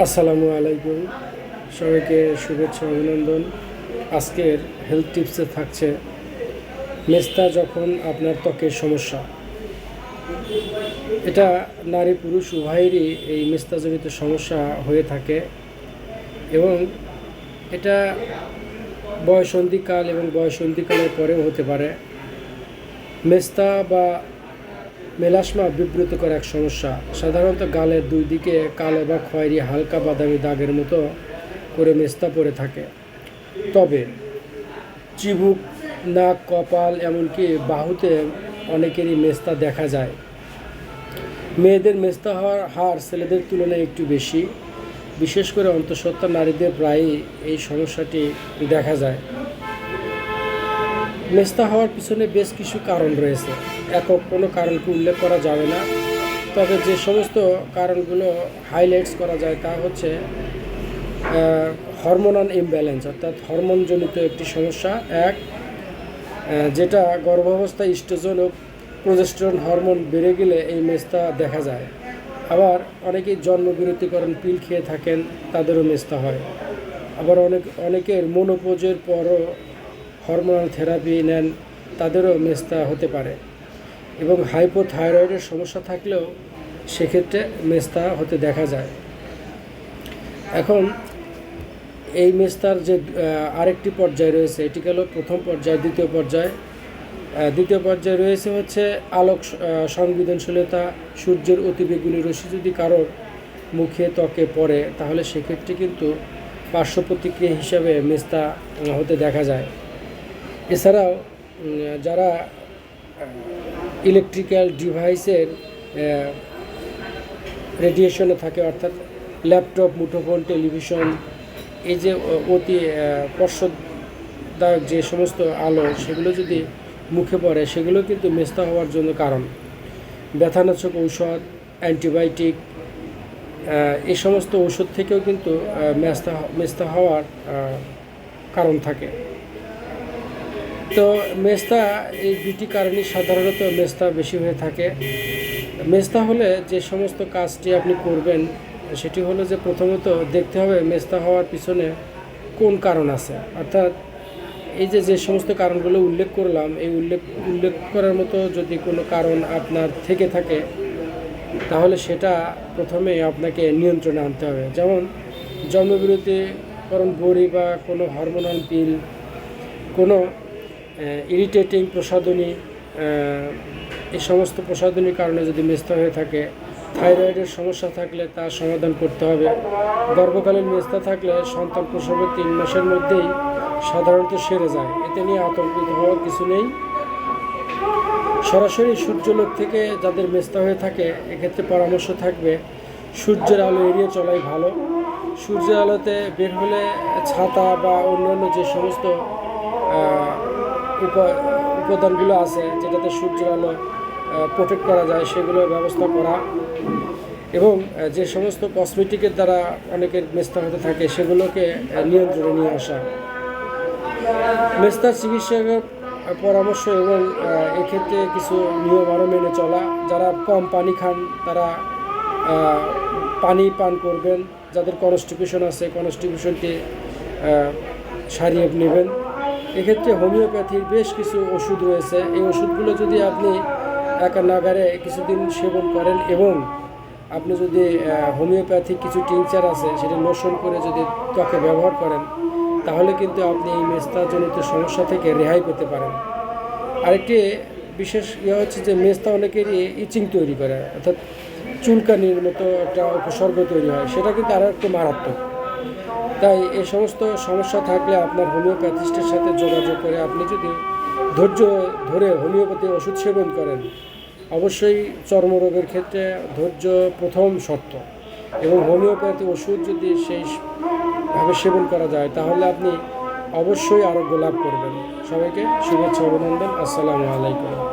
আসসালামু আলাইকুম। সবাইকে শুভেচ্ছা, অভিনন্দন। আজকের হেলথ টিপসে থাকছে মেস্তা যখন আপনার ত্বকের সমস্যা। এটা নারী পুরুষ উভয়েরই এই মেস্তাজনিত সমস্যা হয়ে থাকে এবং এটা বয়সন্ধিকাল এবং বয়সন্ধিকালের পরেও হতে পারে। মেস্তা বা মেলাসমা বিব্রতকর এক সমস্যা। সাধারণত গালের দুই দিকে কালো বা খয়েরি হালকা বাদামি দাগের মতো করে মেস্তা পড়ে থাকে। তবে চিবুক, নাক, কপাল এমনকি বাহুতে অনেকেরই মেস্তা দেখা যায়। মেয়েদের মেস্তা হওয়ার হার ছেলেদের তুলনায় একটু বেশি। বিশেষ করে অন্তঃসত্ত্বা নারীদের প্রায়ই এই সমস্যাটি দেখা যায়। মেস্তা হওয়ার পিছনে বেশ কিছু কারণ রয়েছে। একক কোনো কারণকে উল্লেখ করা যাবে না। তবে যে সমস্ত কারণগুলো হাইলাইটস করা যায় তা হচ্ছে হরমোনাল ইমব্যালেন্স অর্থাৎ হরমোনজনিত একটি সমস্যা। এক যেটা গর্ভাবস্থায় ইস্ট্রোজেন ও প্রজেস্টেরন হরমোন বেড়ে গেলে এই মেস্তা দেখা যায়। আবার অনেকেই জন্মবিরতিকরণ পিল খেয়ে থাকেন, তাদেরও মেস্তা হয়। আবার অনেক, অনেকের মনোপোজের পরও হরমোনাল থেরাপি নেন, তাদেরও মেস্তা হতে পারে। এবং হাইপোথাইরয়েডের সমস্যা থাকলেও সেক্ষেত্রে মেস্তা হতে দেখা যায়। এখন এই মেস্তার যে আরেকটি পর্যায় রয়েছে, এটি গেল প্রথম পর্যায়, দ্বিতীয় পর্যায়। দ্বিতীয় পর্যায়ে রয়েছে হচ্ছে আলোক সংবেদনশীলতা, সূর্যের অতিবেগুনি রশ্মি যদি কারোর মুখে ত্বকে পড়ে, তাহলে সেক্ষেত্রে কিন্তু পার্শ্ব প্রতিক্রিয়া হিসাবে মেস্তা হতে দেখা যায়। এছাড়াও যারা ইলেকট্রিক্যাল ডিভাইসের রেডিয়েশনে থাকে, অর্থাৎ ল্যাপটপ মুঠোফোন টেলিভিশন এই যে অতি পর্ষদায়ক যে সমস্ত আলো, সেগুলো যদি মুখে পড়ে, সেগুলো কিন্তু মেস্তা হওয়ার জন্য কারণ। ব্যথানাশক ঔষধ, অ্যান্টিবায়োটিক এই সমস্ত ঔষধ থেকেও কিন্তু মেস্তা মেস্তা হওয়ার কারণ থাকে। তো মেস্তা এই দুটি কারণে সাধারণত মেস্তা বেশি হয়ে থাকে। মেস্তা হলে যে সমস্ত কাজটি আপনি করবেন, সেটি হলো যে প্রথমত দেখতে হবে মেস্তা হওয়ার পিছনে কোন কারণ আছে। অর্থাৎ এই যে যে সমস্ত কারণগুলো উল্লেখ করলাম, এই উল্লেখ উল্লেখ করার মতো যদি কোনো কারণ আপনার থেকে থাকে, তাহলে সেটা প্রথমে আপনাকে নিয়ন্ত্রণে আনতে হবে। যেমন জন্মবিরতিকরণ বড়ি বা কোনো হরমোনাল পিল কোনো ইরিটেটিং প্রসাধনী এই সমস্ত প্রসাধনীর কারণে যদি মেস্তা হয়ে থাকে, থাইরয়েডের সমস্যা থাকলে তার সমাধান করতে হবে। গর্ভকালীন মেস্তা থাকলে সন্তান প্রসবের তিন মাসের মধ্যেই সাধারণত সেরে যায়। এতে নিয়ে আতঙ্কিত হওয়ার কিছু নেই। সরাসরি সূর্যলোক থেকে যাদের মেস্তা হয়ে থাকে, এক্ষেত্রে পরামর্শ থাকবে, সূর্যের আলো এড়িয়ে চলাই ভালো। সূর্যের আলোতে বের হলে ছাতা বা অন্যান্য যে সমস্ত উপাদানগুলো আছে যেটাতে সূর্যের আলো প্রোটেক্ট করা যায়, সেগুলোর ব্যবস্থা করা। এবং যে সমস্ত কসমেটিকের দ্বারা অনেকের মেস্তা হতে থাকে, সেগুলোকে নিয়ন্ত্রণে নিয়ে আসা। মেস্তার চিকিৎসকের পরামর্শ এবং এক্ষেত্রে কিছু নিয়ম আরও মেনে চলা। যারা কম পানি খান, তারা পানি পান করবেন। যাদের কনস্টিপেশন আছে কনস্টিপেশনটি সারিয়ে নেবেন। এক্ষেত্রে হোমিওপ্যাথির বেশ কিছু ওষুধ রয়েছে। এই ওষুধগুলো যদি আপনি একা নাগারে কিছুদিন সেবন করেন এবং আপনি যদি হোমিওপ্যাথিক কিছু টিংচার আছে, সেটা লোশন করে যদি ত্বকে ব্যবহার করেন, তাহলে কিন্তু আপনি এই মেস্তাজনিত সমস্যা থেকে রেহাই পেতে পারেন। আরেকটি বিশেষ ইয়ে হচ্ছে যে মেস্তা অনেকেরই ইচিং তৈরি করে, অর্থাৎ চুলকানির মতো একটা উপসর্গ তৈরি হয়, সেটা কিন্তু আরও একটু মারাত্মক। তাই এ সমস্ত সমস্যা থাকলে আপনার হোমিওপ্যাথিস্টের সাথে যোগাযোগ করে আপনি যদি ধৈর্য ধরে হোমিওপ্যাথি ওষুধ সেবন করেন, অবশ্যই চর্মরোগের ক্ষেত্রে ধৈর্য প্রথম শর্ত। এবং হোমিওপ্যাথি ওষুধ যদি সেইভাবে সেবন করা যায়, তাহলে আপনি অবশ্যই আরোগ্য লাভ করবেন। সবাইকে শুভেচ্ছা, অভিনন্দন। আসসালামু আলাইকুম।